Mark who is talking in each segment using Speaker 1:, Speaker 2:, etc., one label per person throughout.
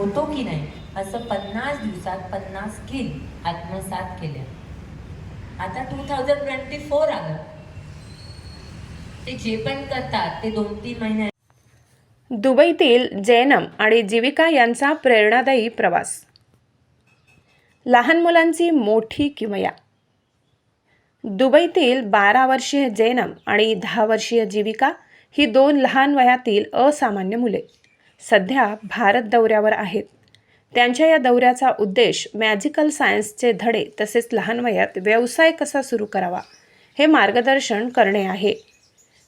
Speaker 1: होतो की नाही असं पन्नास दिवसात पन्नास स्किल आत्मसात केल्या. आता टू थाउजंड ट्वेंटी फोर आलं. ते जे पण करतात ते दोन तीन महिन्या
Speaker 2: दुबईतील जैनम आणि जीविका यांचा प्रेरणादायी प्रवास. लहान मुलांची मोठी किमया. दुबईतील बारा वर्षीय जैनम आणि दहा वर्षीय जीविका ही दोन लहान वयातील असामान्य मुले. सध्या भारत दौऱ्यावर आहेत. त्यांच्या या दौऱ्याचा उद्देश मॅजिकल सायन्सचे धडे तसेच लहान वयात व्यवसाय कसा सुरू करावा हे मार्गदर्शन करणे आहे.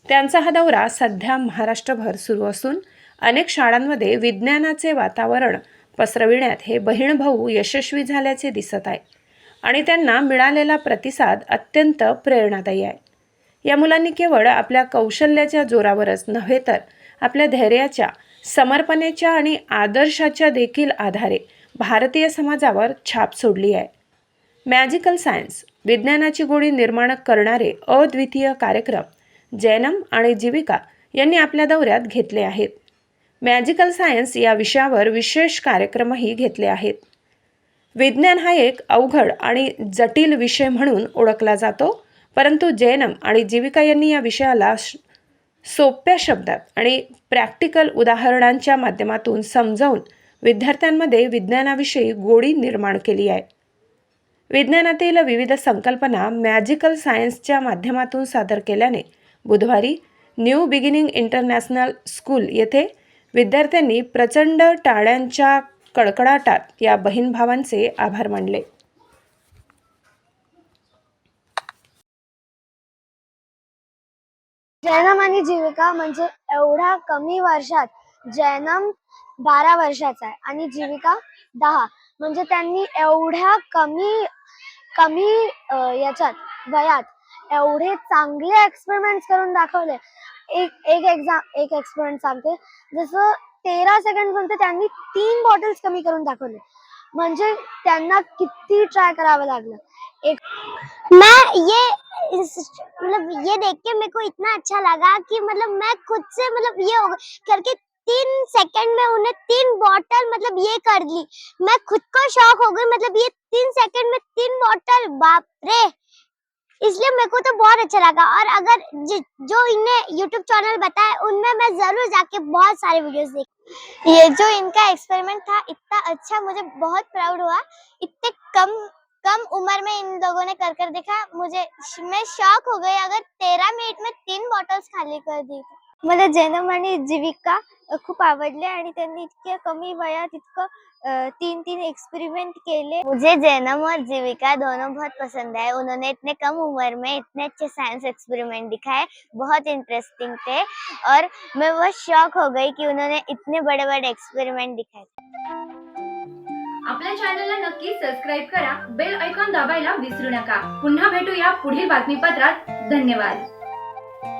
Speaker 2: त्यांचा हा दौरा सध्या महाराष्ट्रभर सुरू असून अनेक शाळांमध्ये विज्ञानाचे वातावरण पसरविण्यात हे बहीण भाऊ यशस्वी झाल्याचे दिसत आहे आणि त्यांना मिळालेला प्रतिसाद अत्यंत प्रेरणादायी आहे. या मुलांनी केवळ आपल्या कौशल्याच्या जोरावरच नव्हे तर आपल्या धैर्याच्या समर्पणेच्या आणि आदर्शाच्या देखील आधारे भारतीय समाजावर छाप सोडली आहे. मॅजिकल सायन्स विज्ञानाची गोडी निर्माण करणारे अद्वितीय कार्यक्रम जैनम आणि जीविका यांनी आपल्या दौऱ्यात घेतले आहेत. मॅजिकल सायन्स या विषयावर विशेष कार्यक्रमही घेतले आहेत. विज्ञान हा एक अवघड आणि जटिल विषय म्हणून ओळखला जातो परंतु जैनम आणि जीविका यांनी या विषयाला श- सोप्या शब्दात आणि प्रॅक्टिकल उदाहरणांच्या माध्यमातून समजावून विद्यार्थ्यांमध्ये विज्ञानाविषयी गोडी निर्माण केली आहे. विज्ञानातील विविध संकल्पना मॅजिकल सायन्सच्या माध्यमातून सादर केल्याने बुधवारी न्यू बिगिनिंग इंटरनॅशनल स्कूल येथे विद्यार्थ्यांनी प्रचंड टाळ्यांच्या कडकडाटात या बहीण भावांचे आभार मानले.
Speaker 3: जैनम आणि जीविका म्हणजे एवढ्या कमी वर्षात जैनम बारा वर्षाचा आहे आणि जीविका दहा. म्हणजे त्यांनी एवढ्या कमी कमी याच्यात वयात एवढे चांगले एक्सपेरिमेंट करून दाखवले. एक एक एक्झाम एक एक्सपेरिमेंट सांगते. जसं तेरा सेकंड पर्यंत त्यांनी तीन बॉटल्स कमी करून दाखवले. म्हणजे त्यांना किती ट्राय करावं लागलं. एक
Speaker 4: मैं ये मतलब ये देख के मेरे को इतना अच्छा लगा कि मतलब मैं खुद से मतलब ये करके तीन सेकंड में उन्हें तीन बॉटल मतलब ये कर ली। मैं खुद को शॉक हो गई मतलब ये तीन सेकंड में तीन बॉटल बाप रे! इसलिए मेरे को तो बहुत अच्छा लगा। और अगर जि- जो इन्हें यूट्यूब चैनल बताया, उनमें मैं ज़रूर जाके बहुत सारे वीडियोस देख ये जो इनका एक्सपेरिमेंट था, इतना अच्छा मुझे बहुत प्राउड हुआ। इतने कम कम उम्र में इन लोगों ने कर कर देखा। मुझे मैं शॉक हो गई अगर तेरह मिनिट में तीन बॉटल्स खाली कर दी तो।
Speaker 3: मला जैनम आणि जीविका खूप आवडले आणि त्यांनी इतक्या कमी वयात इतकं तीन तीन एक्सपेरिमेंट केले.
Speaker 4: मुझे जैनम और जीविका दोनों बहुत पसंद है। उन्होंने इतने कम उम्र में इतने अच्छे साइंस एक्सपेरिमेंट दिखाए। बहुत इंटरेस्टिंग थे। और मैं बहुत शौक हो गई कि उन्होंने इतने बड़े बड़े एक्सपेरिमेंट दिखाए।
Speaker 5: आपल्या चॅनलला नक्की सबस्क्राईब करा. बेल ऐकॉन दाबायला विसरू नका. पुन्हा भेटूया पुढील बातमीपत्रात. धन्यवाद.